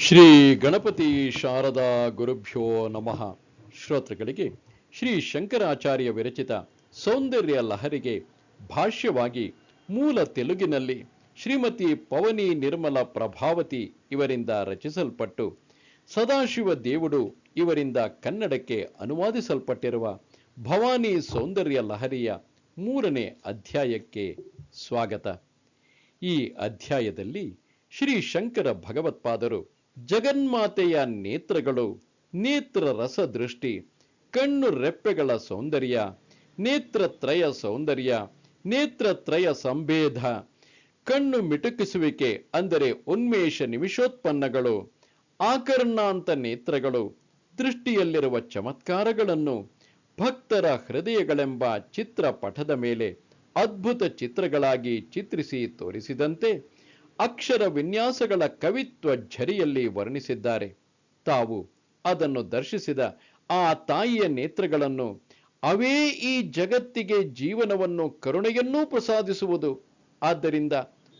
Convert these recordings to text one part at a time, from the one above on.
ಶ್ರೀ ಗಣಪತಿ ಶಾರದಾ ಗುರುಭ್ಯೋ ನಮಃ. ಶ್ರೋತೃಗಳಿಗೆ ಶ್ರೀ ಶಂಕರಾಚಾರ್ಯ ವಿರಚಿತ ಸೌಂದರ್ಯ ಲಹರಿಗೆ ಭಾಷ್ಯವಾಗಿ ಮೂಲ ತೆಲುಗಿನಲ್ಲಿ ಶ್ರೀಮತಿ ಪವನಿ ನಿರ್ಮಲ ಪ್ರಭಾವತಿ ಇವರಿಂದ ರಚಿಸಲ್ಪಟ್ಟು, ಸದಾಶಿವ ದೇವುಡು ಇವರಿಂದ ಕನ್ನಡಕ್ಕೆ ಅನುವಾದಿಸಲ್ಪಟ್ಟಿರುವ ಭವಾನಿ ಸೌಂದರ್ಯ ಲಹರಿಯ ಮೂರನೇ ಅಧ್ಯಾಯಕ್ಕೆ ಸ್ವಾಗತ. ಈ ಅಧ್ಯಾಯದಲ್ಲಿ ಶ್ರೀ ಶಂಕರ ಭಗವತ್ಪಾದರು ಜಗನ್ಮಾತೆಯ ನೇತ್ರಗಳು, ನೇತ್ರ ರಸದೃಷ್ಟಿ, ಕಣ್ಣು ರೆಪ್ಪೆಗಳ ಸೌಂದರ್ಯ ನೇತ್ರತ್ರಯ ಸೌಂದರ್ಯ ನೇತ್ರತ್ರಯ ಸಂಭೇದ, ಕಣ್ಣು ಮಿಟುಕಿಸುವಿಕೆ ಅಂದರೆ ಉನ್ಮೇಷ ನಿಮಿಷೋತ್ಪನ್ನಗಳು, ಆಕರ್ಣಾಂತ ನೇತ್ರಗಳು, ದೃಷ್ಟಿಯಲ್ಲಿರುವ ಚಮತ್ಕಾರಗಳನ್ನು, ಭಕ್ತರ ಹೃದಯಗಳೆಂಬ ಚಿತ್ರಪಟದ ಮೇಲೆ ಅದ್ಭುತ ಚಿತ್ರಗಳಾಗಿ ಚಿತ್ರಿಸಿ ತೋರಿಸಿದಂತೆ ಅಕ್ಷರ ವಿನ್ಯಾಸಗಳ ಕವಿತ್ವ ಝರಿಯಲ್ಲಿ ವರ್ಣಿಸಿದ್ದಾರೆ. ತಾವು ಅದನ್ನು ದರ್ಶಿಸಿದ ಆ ತಾಯಿಯ ನೇತ್ರಗಳನ್ನು ಅವೇ ಈ ಜಗತ್ತಿಗೆ ಜೀವನವನ್ನು ಕರುಣೆಯನ್ನೂ ಪ್ರಸಾದಿಸುವುದು. ಆದ್ದರಿಂದ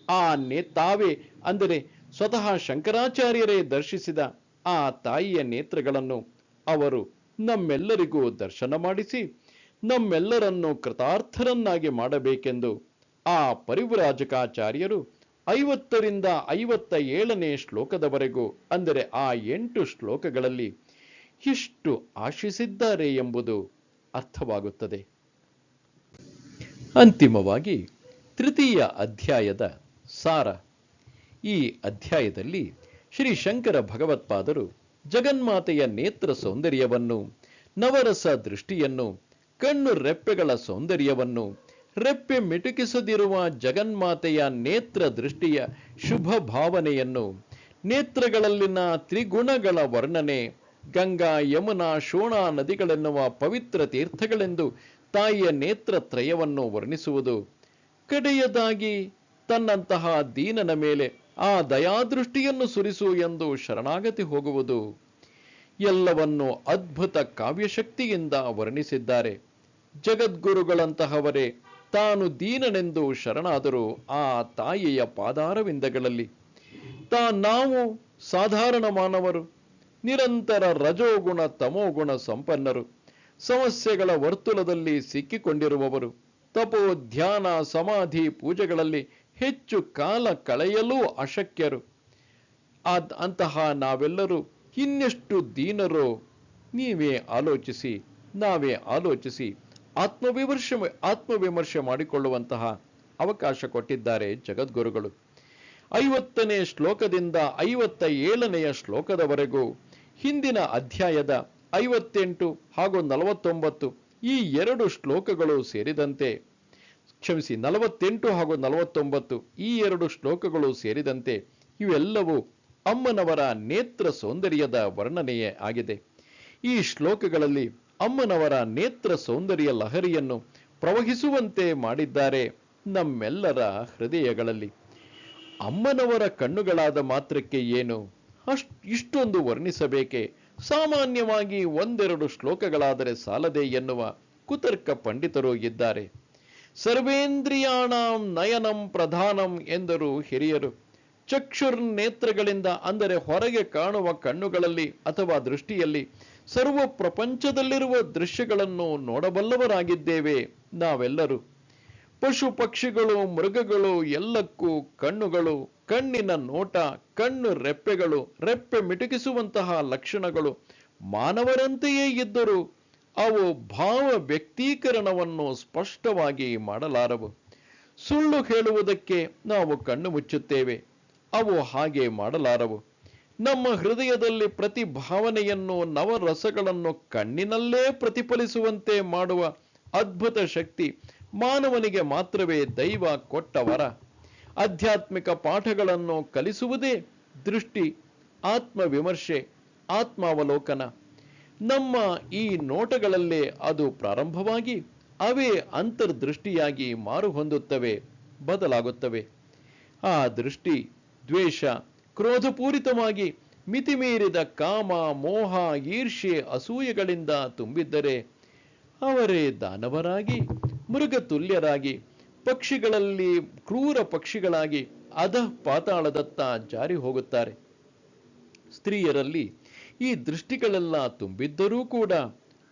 ಆ ನೇ, ತಾವೇ ಅಂದರೆ ಸ್ವತಃ ಶಂಕರಾಚಾರ್ಯರೇ ದರ್ಶಿಸಿದ ಆ ತಾಯಿಯ ನೇತ್ರಗಳನ್ನು ಅವರು ನಮ್ಮೆಲ್ಲರಿಗೂ ದರ್ಶನ ಮಾಡಿಸಿ, ನಮ್ಮೆಲ್ಲರನ್ನು ಕೃತಾರ್ಥರನ್ನಾಗಿ ಮಾಡಬೇಕೆಂದು ಆ ಪರಿವ್ರಾಜಕಾಚಾರ್ಯರು ಐವತ್ತರಿಂದ ಐವತ್ತ ಏಳನೇ ಶ್ಲೋಕದವರೆಗೂ, ಅಂದರೆ ಆ ಎಂಟು ಶ್ಲೋಕಗಳಲ್ಲಿ ಇಷ್ಟು ಆಶಿಸಿದ್ದಾರೆ ಎಂಬುದು ಅರ್ಥವಾಗುತ್ತದೆ. ಅಂತಿಮವಾಗಿ ತೃತೀಯ ಅಧ್ಯಾಯದ ಸಾರ. ಈ ಅಧ್ಯಾಯದಲ್ಲಿ ಶ್ರೀ ಶಂಕರ ಭಗವತ್ಪಾದರು ಜಗನ್ಮಾತೆಯ ನೇತ್ರ ಸೌಂದರ್ಯವನ್ನು, ನವರಸ ದೃಷ್ಟಿಯನ್ನು, ಕಣ್ಣು ರೆಪ್ಪೆಗಳ ಸೌಂದರ್ಯವನ್ನು ರೆಪ್ಪೆ ಮಿಟುಕಿಸದಿರುವ ಜಗನ್ಮಾತೆಯ ನೇತ್ರ ದೃಷ್ಟಿಯ ಶುಭ ಭಾವನೆಯನ್ನು ನೇತ್ರಗಳಲ್ಲಿನ ತ್ರಿಗುಣಗಳ ವರ್ಣನೆ, ಗಂಗಾ, ಯಮುನಾ, ಶೋಣಾ ನದಿಗಳೆನ್ನುವ ಪವಿತ್ರ ತೀರ್ಥಗಳೆಂದು ತಾಯಿಯ ನೇತ್ರತ್ರಯವನ್ನು ವರ್ಣಿಸುವುದು. ಕಡೆಯದಾಗಿ ತನ್ನಂತಹ ದೀನನ ಮೇಲೆ ಆ ದಯಾದೃಷ್ಟಿಯನ್ನು ಸುರಿಸು ಎಂದು ಶರಣಾಗತಿ ಹೋಗುವುದು. ಎಲ್ಲವನ್ನು ಅದ್ಭುತ ಕಾವ್ಯಶಕ್ತಿಯಿಂದ ವರ್ಣಿಸಿದ್ದಾರೆ. ಜಗದ್ಗುರುಗಳಂತಹವರೇ ತಾನು ದೀನನೆಂದು ಶರಣಾದರೂ ಆ ತಾಯಿಯ ಪಾದಾರವಿಂದಗಳಲ್ಲಿ. ತಾ ನಾವು ಸಾಧಾರಣ ಮಾನವರು, ನಿರಂತರ ರಜೋಗುಣ ತಮೋಗುಣ ಸಂಪನ್ನರು, ಸಮಸ್ಯೆಗಳ ವರ್ತುಲದಲ್ಲಿ ಸಿಕ್ಕಿಕೊಂಡಿರುವವರು, ತಪೋ ಧ್ಯಾನ ಸಮಾಧಿ ಪೂಜೆಗಳಲ್ಲಿ ಹೆಚ್ಚು ಕಾಲ ಕಳೆಯಲೂ ಅಶಕ್ಯರು. ಅಂತಹ ನಾವೆಲ್ಲರೂ ಇನ್ನೆಷ್ಟು ದೀನರೋ, ನೀವೇ ಆಲೋಚಿಸಿ, ನಾವೇ ಆಲೋಚಿಸಿ. ಆತ್ಮವಿಮರ್ಶೆ ಆತ್ಮವಿಮರ್ಶೆ ಮಾಡಿಕೊಳ್ಳುವಂತಹ ಅವಕಾಶ ಕೊಟ್ಟಿದ್ದಾರೆ ಜಗದ್ಗುರುಗಳು. ಐವತ್ತನೇ ಶ್ಲೋಕದಿಂದ ಐವತ್ತ ಏಳನೆಯ ಶ್ಲೋಕದವರೆಗೂ ಹಿಂದಿನ ಅಧ್ಯಾಯದ ಐವತ್ತೆಂಟು ಹಾಗೂ ನಲವತ್ತೊಂಬತ್ತು ಈ ಎರಡು ಶ್ಲೋಕಗಳು ಸೇರಿದಂತೆ, ಕ್ಷಮಿಸಿ, ನಲವತ್ತೆಂಟು ಹಾಗೂ ನಲವತ್ತೊಂಬತ್ತು ಈ ಎರಡು ಶ್ಲೋಕಗಳು ಸೇರಿದಂತೆ ಇವೆಲ್ಲವೂ ಅಮ್ಮನವರ ನೇತ್ರ ಸೌಂದರ್ಯದ ವರ್ಣನೆಯೇ ಆಗಿದೆ. ಈ ಶ್ಲೋಕಗಳಲ್ಲಿ ಅಮ್ಮನವರ ನೇತ್ರ ಸೌಂದರ್ಯ ಲಹರಿಯನ್ನು ಪ್ರವಹಿಸುವಂತೆ ಮಾಡಿದ್ದಾರೆ ನಮ್ಮೆಲ್ಲರ ಹೃದಯಗಳಲ್ಲಿ. ಅಮ್ಮನವರ ಕಣ್ಣುಗಳಾದ ಮಾತ್ರಕ್ಕೆ ಏನು? ಅಷ್ಟ್, ಇಷ್ಟೊಂದು ವರ್ಣಿಸಬೇಕೆ? ಸಾಮಾನ್ಯವಾಗಿ ಒಂದೆರಡು ಶ್ಲೋಕಗಳಾದರೆ ಸಾಲದೆ ಎನ್ನುವ ಕುತರ್ಕ ಪಂಡಿತರು ಇದ್ದಾರೆ. ಸರ್ವೇಂದ್ರಿಯಾಣಂ ನಯನಂ ಪ್ರಧಾನಂ ಎಂದರು ಹಿರಿಯರು. ಚಕ್ಷುರ್ ನೇತ್ರಗಳಿಂದ ಅಂದರೆ ಹೊರಗೆ ಕಾಣುವ ಕಣ್ಣುಗಳಲ್ಲಿ ಅಥವಾ ದೃಷ್ಟಿಯಲ್ಲಿ ಸರ್ವ ಪ್ರಪಂಚದಲ್ಲಿರುವ ದೃಶ್ಯಗಳನ್ನು ನೋಡಬಲ್ಲವರಾಗಿದ್ದೇವೆ ನಾವೆಲ್ಲರೂ. ಪಶು ಪಕ್ಷಿಗಳು, ಮೃಗಗಳು, ಎಲ್ಲಕ್ಕೂ ಕಣ್ಣುಗಳು, ಕಣ್ಣಿನ ನೋಟ, ಕಣ್ಣು ರೆಪ್ಪೆಗಳು, ರೆಪ್ಪೆ ಮಿಟುಕಿಸುವಂತಹ ಲಕ್ಷಣಗಳು ಮಾನವರಂತೆಯೇ ಇದ್ದರೂ ಅವು ಭಾವ ವ್ಯಕ್ತೀಕರಣವನ್ನು ಸ್ಪಷ್ಟವಾಗಿ ಮಾಡಲಾರವು. ಸುಳ್ಳು ಹೇಳುವುದಕ್ಕೆ ನಾವು ಕಣ್ಣು ಮುಚ್ಚುತ್ತೇವೆ. ಅವು ಹಾಗೆ ಮಾಡಲಾರವು. ನಮ್ಮ ಹೃದಯದಲ್ಲಿ ಪ್ರತಿ ಭಾವನೆಯನ್ನು ನವರಸಗಳನ್ನು ಕಣ್ಣಿನಲ್ಲೇ ಪ್ರತಿಫಲಿಸುವಂತೆ ಮಾಡುವ ಅದ್ಭುತ ಶಕ್ತಿ ಮಾನವನಿಗೆ ಮಾತ್ರವೇ ದೈವ ಕೊಟ್ಟವರ ಆಧ್ಯಾತ್ಮಿಕ ಪಾಠಗಳನ್ನು ಕಲಿಸುವುದೇ ದೃಷ್ಟಿ, ಆತ್ಮವಿಮರ್ಶೆ, ಆತ್ಮಾವಲೋಕನ. ನಮ್ಮ ಈ ನೋಟಗಳಲ್ಲೇ ಅದು ಪ್ರಾರಂಭವಾಗಿ ಅವೇ ಅಂತರ್ದೃಷ್ಟಿಯಾಗಿ ಮಾರುಹೊಂದುತ್ತವೆ, ಬದಲಾಗುತ್ತವೆ. ಆ ದೃಷ್ಟಿ ದ್ವೇಷ ಕ್ರೋಧಪೂರಿತವಾಗಿ ಮಿತಿಮೀರಿದ ಕಾಮ, ಮೋಹ ಈರ್ಷೆ ಅಸೂಯೆಗಳಿಂದ ತುಂಬಿದ್ದರೆ ಅವರೇ ದಾನವರಾಗಿ, ಮೃಗತುಲ್ಯರಾಗಿ, ಪಕ್ಷಿಗಳಲ್ಲಿ ಕ್ರೂರ ಪಕ್ಷಿಗಳಾಗಿ ಅಧ ಪಾತಾಳದತ್ತ ಜಾರಿ ಹೋಗುತ್ತಾರೆ. ಸ್ತ್ರೀಯರಲ್ಲಿ ಈ ದೃಷ್ಟಿಗಳೆಲ್ಲ ತುಂಬಿದ್ದರೂ ಕೂಡ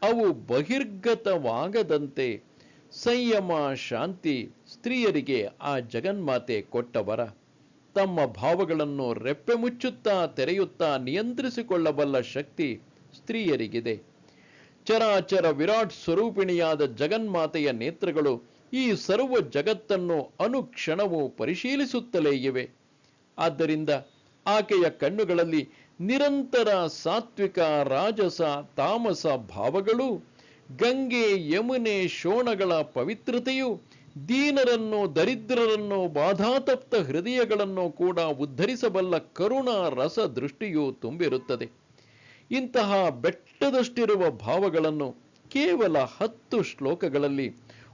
ಅವು ಬಹಿರ್ಗತವಾಗದಂತೆ ಸಂಯಮ, ಶಾಂತಿ ಸ್ತ್ರೀಯರಿಗೆ ಆ ಜಗನ್ಮಾತೆ ಕೊಟ್ಟವರ ತಮ್ಮ ಭಾವಗಳನ್ನು ರೆಪ್ಪೆ ಮುಚ್ಚುತ್ತಾ ತೆರೆಯುತ್ತಾ ನಿಯಂತ್ರಿಸಿಕೊಳ್ಳಬಲ್ಲ ಶಕ್ತಿ ಸ್ತ್ರೀಯರಿಗಿದೆ. ಚರಾಚರ ವಿರಾಟ್ ಸ್ವರೂಪಿಣಿಯಾದ ಜಗನ್ಮಾತೆಯ ನೇತ್ರಗಳು ಈ ಸರ್ವ ಜಗತ್ತನ್ನು ಅನುಕ್ಷಣವು ಪರಿಶೀಲಿಸುತ್ತಲೇ ಇವೆ. ಆದ್ದರಿಂದ ಆಕೆಯ ಕಣ್ಣುಗಳಲ್ಲಿ ನಿರಂತರ ಸಾತ್ವಿಕ, ರಾಜಸ, ತಾಮಸ ಭಾವಗಳು, ಗಂಗೆ, ಯಮುನೆ, ಶೋಣಗಳ ಪವಿತ್ರತೆಯು ದೀನರನ್ನು, ದರಿದ್ರರನ್ನು, ಬಾಧಾತಪ್ತ ಹೃದಯಗಳನ್ನು ಕೂಡ ಉದ್ಧರಿಸಬಲ್ಲ ಕರುಣಾ ರಸ ದೃಷ್ಟಿಯು ತುಂಬಿರುತ್ತದೆ. ಇಂತಹ ಬೆಟ್ಟದಷ್ಟಿರುವ ಭಾವಗಳನ್ನು ಕೇವಲ ಹತ್ತು ಶ್ಲೋಕಗಳಲ್ಲಿ,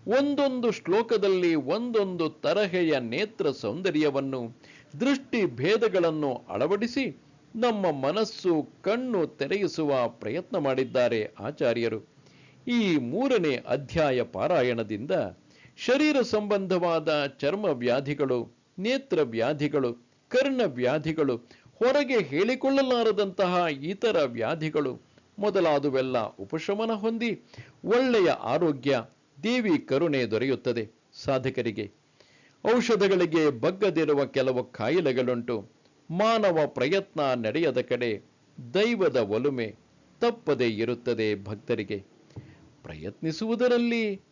ಒಂದೊಂದು ಶ್ಲೋಕದಲ್ಲಿ ಒಂದೊಂದು ತರಹೆಯ ನೇತ್ರ ಸೌಂದರ್ಯವನ್ನು, ದೃಷ್ಟಿ ಭೇದಗಳನ್ನು ಅಳವಡಿಸಿ ನಮ್ಮ ಮನಸ್ಸು ಕಣ್ಣು ತೆರೆಯಿಸುವ ಪ್ರಯತ್ನ ಮಾಡಿದ್ದಾರೆ ಆಚಾರ್ಯರು. ಈ ಮೂರನೇ ಅಧ್ಯಾಯ ಪಾರಾಯಣದಿಂದ ಶರೀರ ಸಂಬಂಧವಾದ ಚರ್ಮ ವ್ಯಾಧಿಗಳು, ನೇತ್ರ ವ್ಯಾಧಿಗಳು, ಕರ್ಣ ವ್ಯಾಧಿಗಳು, ಹೊರಗೆ ಹೇಳಿಕೊಳ್ಳಲಾರದಂತಹ ಇತರ ವ್ಯಾಧಿಗಳು ಮೊದಲಾದುವೆಲ್ಲ ಉಪಶಮನ ಹೊಂದಿ ಒಳ್ಳೆಯ ಆರೋಗ್ಯ, ದೇವಿ ಕರುಣೆ ದೊರೆಯುತ್ತದೆ. ಸಾಧಕರಿಗೆ ಔಷಧಗಳಿಗೆ ಬಗ್ಗದಿರುವ ಕೆಲವು ಕಾಯಿಲೆಗಳುಂಟು ಮಾನವ ಪ್ರಯತ್ನ ನಡೆಯದ ಕಡೆ ದೈವದ ಒಲುಮೆ ತಪ್ಪದೇ ಇರುತ್ತದೆ ಭಕ್ತರಿಗೆ. ಪ್ರಯತ್ನಿಸುವುದರಲ್ಲಿ